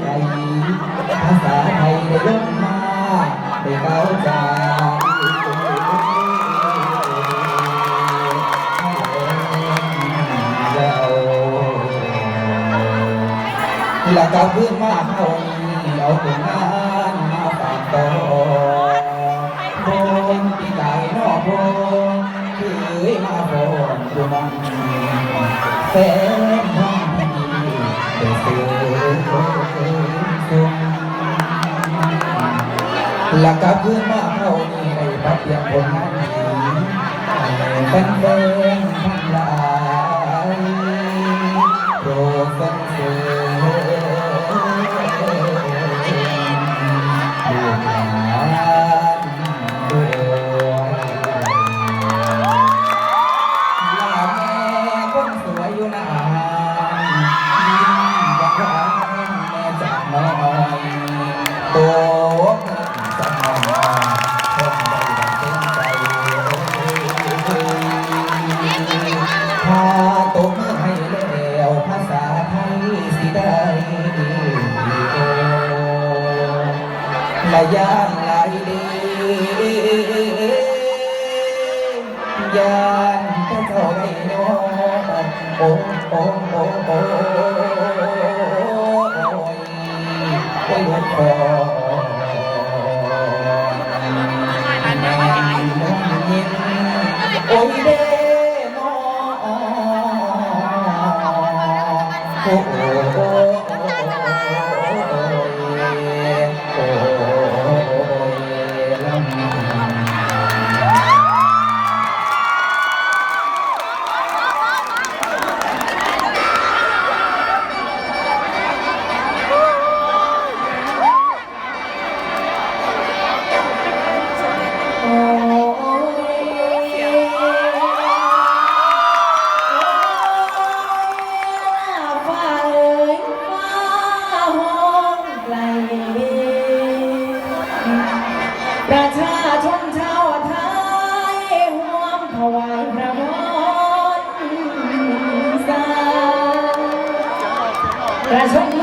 ไภาษาไทยได้ยกมาได้เข้าใจหลักเอาพื้นมาเข้าเอาผลงานมาฝากต่อคนที่ใจนอกพงเคยมาพงดูมันส้น หลักการเพื่อนมาเท่านี่ไอ้ปัจจัยงานนี้เป็นเบอร์ ลายานลายดียานพระเจ้าไม่นอนโอ้โอ้โอ้โอ้โอ้ยโอ้ยโอ้ย There's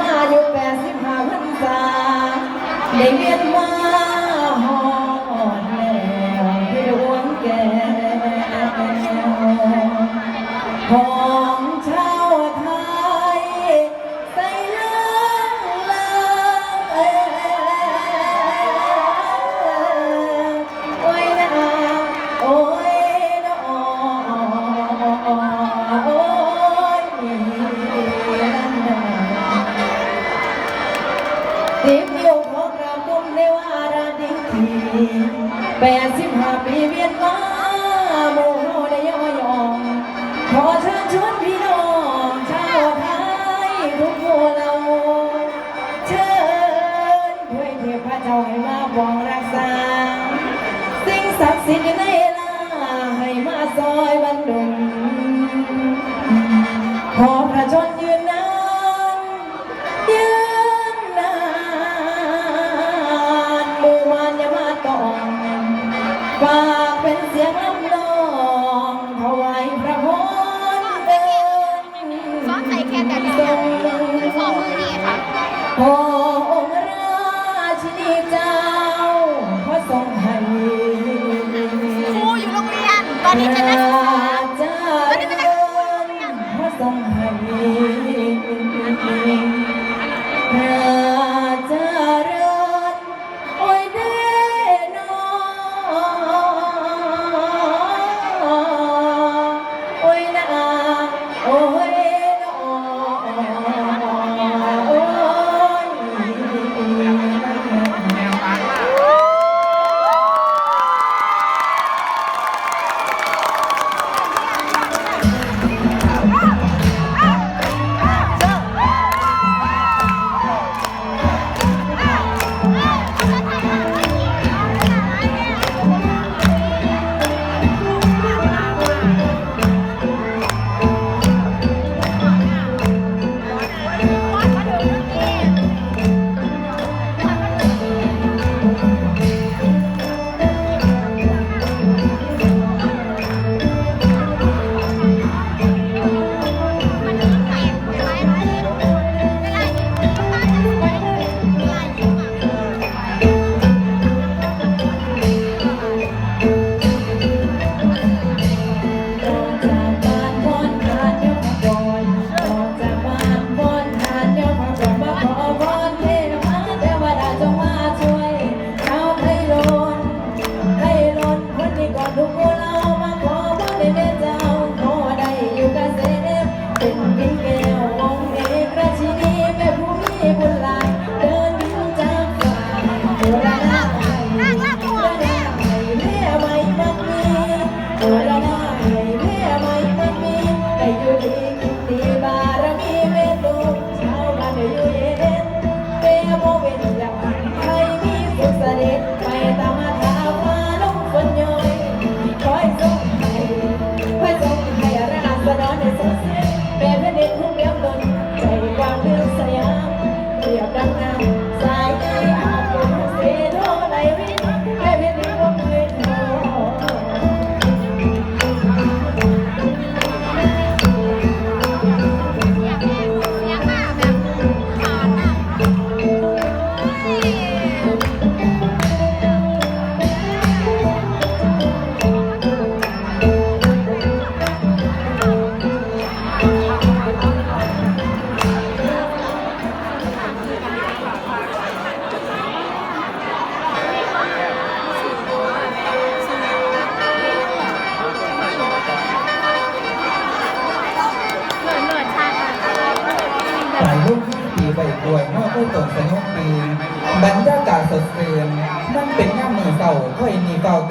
แปดสิบห้าปีเวียนมาโมโหได้ย่อยองขอเชิญชวนพี่น้องชาวไทยทุกหมู่เรา เชิญด้วยเทพเจ้าให้มาบองรักษา สิ่งศักดิ์สิทธิ์ใน Bye.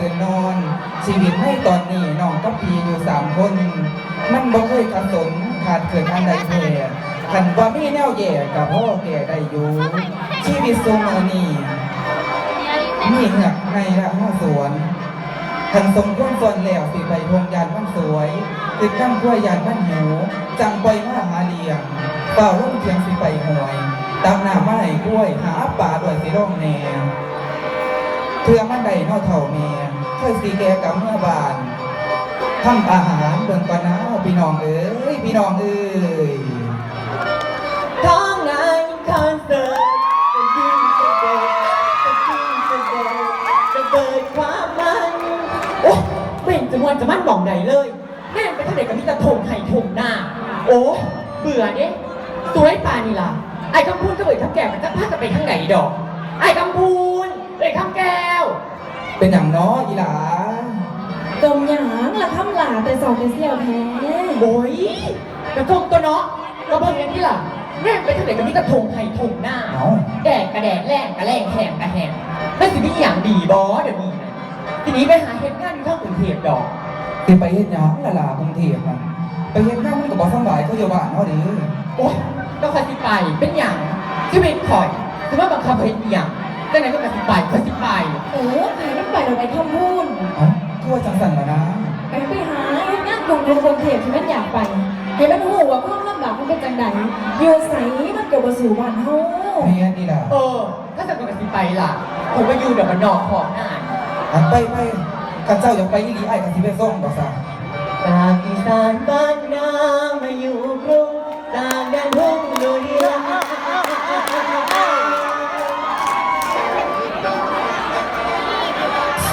ตื่นนอน ชีวิตให้ตอนนี้น้องกับพี่อยู่สามคน มันบ่เคยขัดสนขาดเกินอันใดแท้ขันว่ามีแนวแย่กับพ่อแก่ได้อยู่ ชีวิตทรงมือนี้มีเหงือกในละห้าสวนขันทรงก้นส่วนแล้วสิไปพงยานมันสวยติดตั้งกล้วยานมันหิวจังไปมาหาเลียงเป่าล่มเทียงสิไปหวยตามหน้าไม้กล้วยหาป่าด้วยสิร่องแนวเพื่อมันได้เท่าเท่าแม่เคยสีแกกับเมื่อบานทำอาหารเบิ่งก่อนนะพี่น้องเอ้ยพี่น้องเอ้ยท้องงานคอนเสิร์ตจะยิ่งจะเบิดจะยิ่งจะเบิดจะเบิดความมันโอ้เห็นจมวนจะมั่นมองไหนเลยแม่งไปทางไหนกับพี่ตะทงไห่ทงหน้า โอ้เบื่อเด้สวยปานี่ล่ะไอ้คำพูนก็เบิดคำแก่มันจะพากันไปทางไหนดอก ไอ้คำพูนเลยคำแก้ว เป็นอย่างน้ออีหลาจมหยางละคำหลาแต่สองแต่เสี่ยวแท้โอ้ยกระทงตัวเนาะกระเบื้องอย่างนี้ล่ะแม่งไปทางไหนกับพี่ตะทงไห่ทงหน้า เอาแดดกระแดดแรงกระแรงแหงกระแหงไม่สิมีอย่างดีบอเดี๋ยวนี้นะทีนี้ไปหาเฮ็ดงานอยู่ทางกรุงเทพดอกสิไปเฮ็ดหยังละล่ะกรุงเทพน่ะไปเฮ็ดงานมันก็บ่สำบายเขาอยู่บ้านเฮาเด้อโอ๊ยก็คอยสิไปเป็นอย่างชีวิตคอยคือว่าบังคับให้เฮ็ดอหย่าง แต่ไหนก็กสิไปคอยสิไปเออไปมันไปเราไปคำพูนเอ้าคือว่าจังสั่นล่ะนะไปไปหาเฮ็ดงานกรุงเทพกรุงเทพที่มันอยากไปให้มันหูว่าความลำบากมันเป็นจังใดอยู่ใสมันเกิดบ่สู่บ้านเฮาแม่นี่ล่ะเออถ้าจะก็กสิไปล่ะคนมาอยู่เดี๋ยวมันนอกของหน้าอันไปไปกันเจ้าอยากไปอีหลีไอ้ายกันสิไปส่งดอกซะจากอีสานบ้านนามาอยู่กรุงต่างแดนทุ่งลุย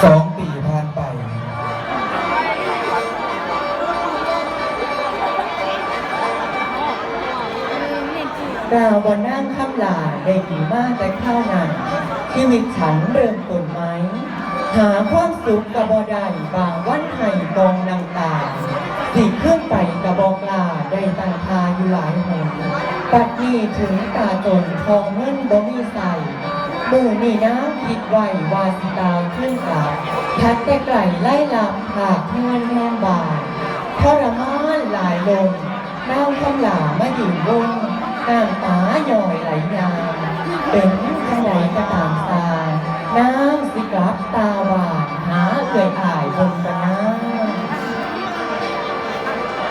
สองปีผ่านไป ดาวบนนั่งข้ามลาได้กี่มากแต่ข้าวนั้นชีวิตฉันเริ่มต้นไหม หาความสุขกับบอได้บางวันให้กองนางตาสิขึ้นไปกับบอกลาได้ตั้งทาอยู่หลายหนปัดนี้ถึงตาจนทองเงินบ่มีใส่มือนี่นะ คิดไว้วาสิตาขึ้นกาทัดแต่ไกลไล่ลำผากเงินแห้งบาททรมานหลายลมน้ำคำหลามาอยู่บนน้ำตาหย่อยไหลยาเป็นจังไหนก็ตามตา น้ำสิกลับตาหวานหาเอ่ยอ่ายบนกันนะ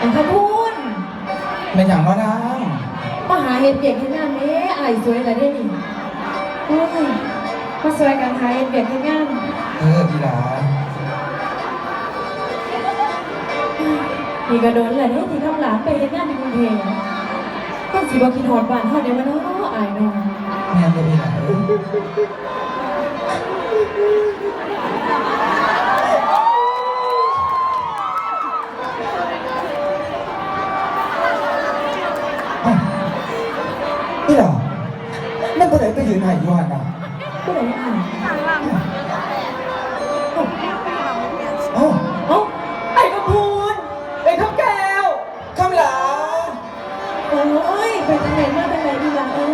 อันคำพูนเป็นอย่างน้อนางมาหาเฮ็ดเบียกเฮ็ดงานแม่อายสวยแล้วเด้นี่โอ้ย มาสวยกันหาเฮ็ดเบียกเฮ็ดงานเอออีหลานี่ก็โดนแหละเนี่ยที่คำหลานไปเฮ็ดงานที่กรุงเทพต้องสิบ่คิดฮอดบ้านเฮาเดี๋ยวมันเนาะอายเนาะแม่นบ่อีหลาเอ้ยเอ้าอีหลามันบ่ได้ไปยืนให้อยู่หั่นน่ะ ผู้ใดอ่านเอ้าเอ้าไอ้กระพูนไอ้ข้าวแก้วคำหลาโอ้ยไปทางไหนมาทางไหนดีล่ะเอ้ย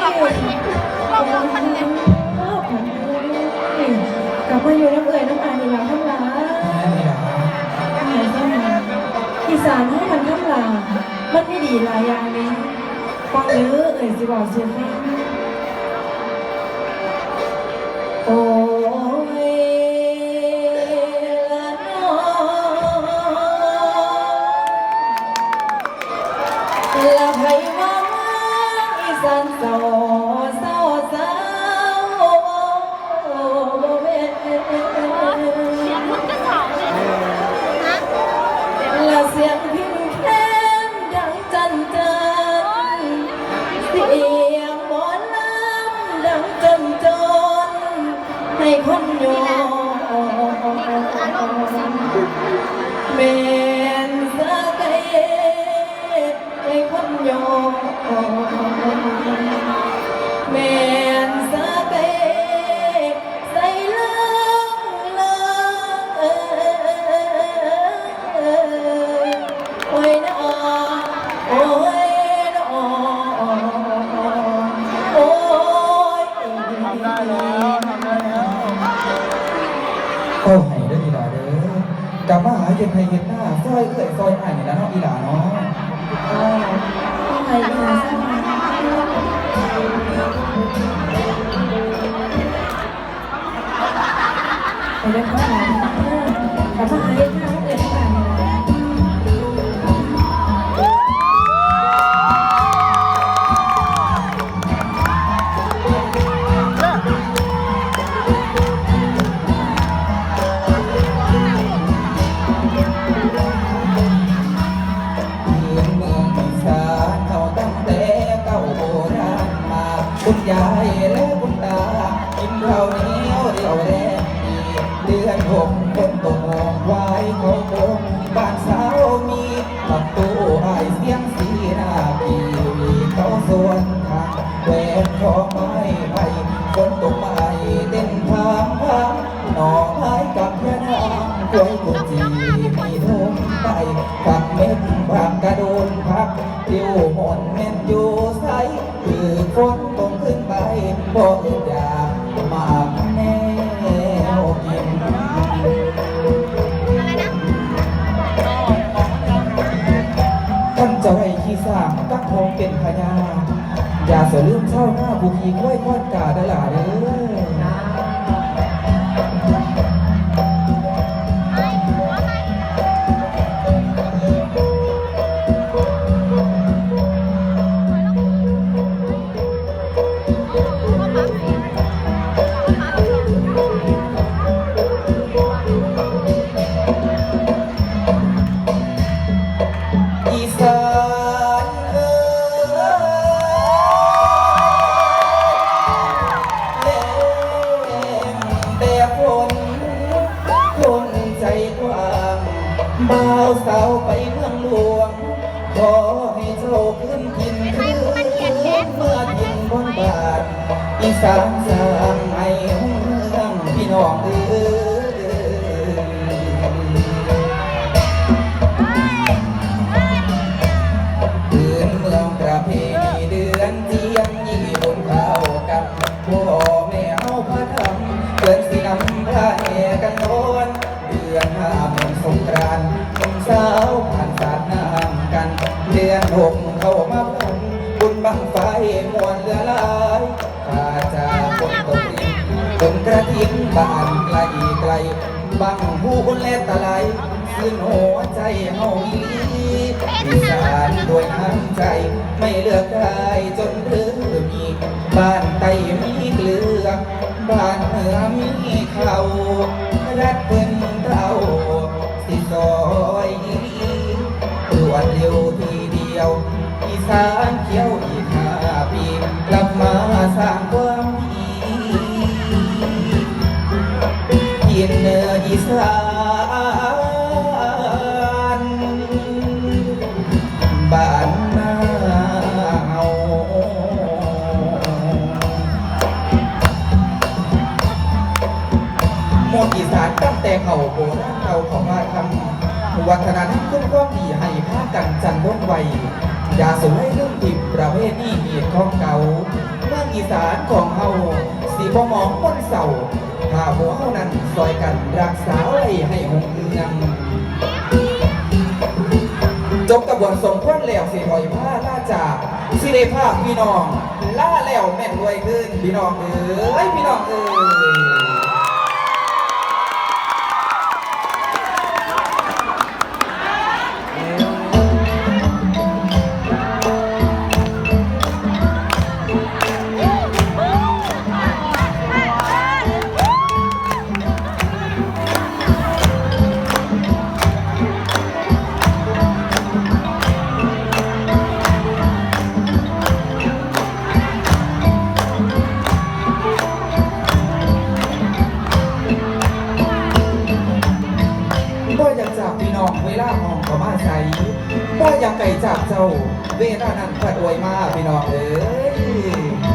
กลับมาอยู่น้ำเอ่ยน้ำอายนี่แล้วทั้งหลายแม่นอีหลาหายเข้ามาอีสานห้มันทั้งหลายมันไม่ดีหลายอย่างเลยฟังเด้อเอ่ยสิบอกเสียฟังโ Hay có? ติวหมอนเม็ดอยู่ใสคือคนตกขึ้นไปบอกอยากมาแนวกินอะไรนจะให้ขี้สางตั้งทองเป็นพญาอย่าเสลืมเช่าหน้าบุคีกล้วยทอดกาดะหล่าเด้อิงบ้านไกลไกลบังผู้คนและตะไลสิ้นหัวใจเฮาอีหลีอีสานด้วยน้ำใจ ไม่เลือกใครจนเรือมีบ้านไตมีเกลือ บ้านเหนือมีเขารัดเพิ่นเต้าสิซอยตรวจเร็วทีเดียว อีสานเขียวอีกห้าปีกลับมาสร้างค อีสานบ้านนาเฮาหมดอีสานตั้งแต่เขาโบราณเก่าของมาทำวัฒนธรรมคุณความดีให้พากันจันร์ว่องไวอย่าสูญให้เรื่องติดประเภทนี้มีของเก่าเมืองอีสานของเฮาสีบ่มองคนเศร้า ถ้าหัวเขานั้นซอยกันรักษาไว้ให้หงเอืองจบกระบวนสมควรแล้วสิถอยผ้าล่าจากสิได้ภาพพี่น้อง ล่าแล้วแม่นรวยขึ้นพี่น้องเอ้ยพี่น้องเอ้ย เอ้ย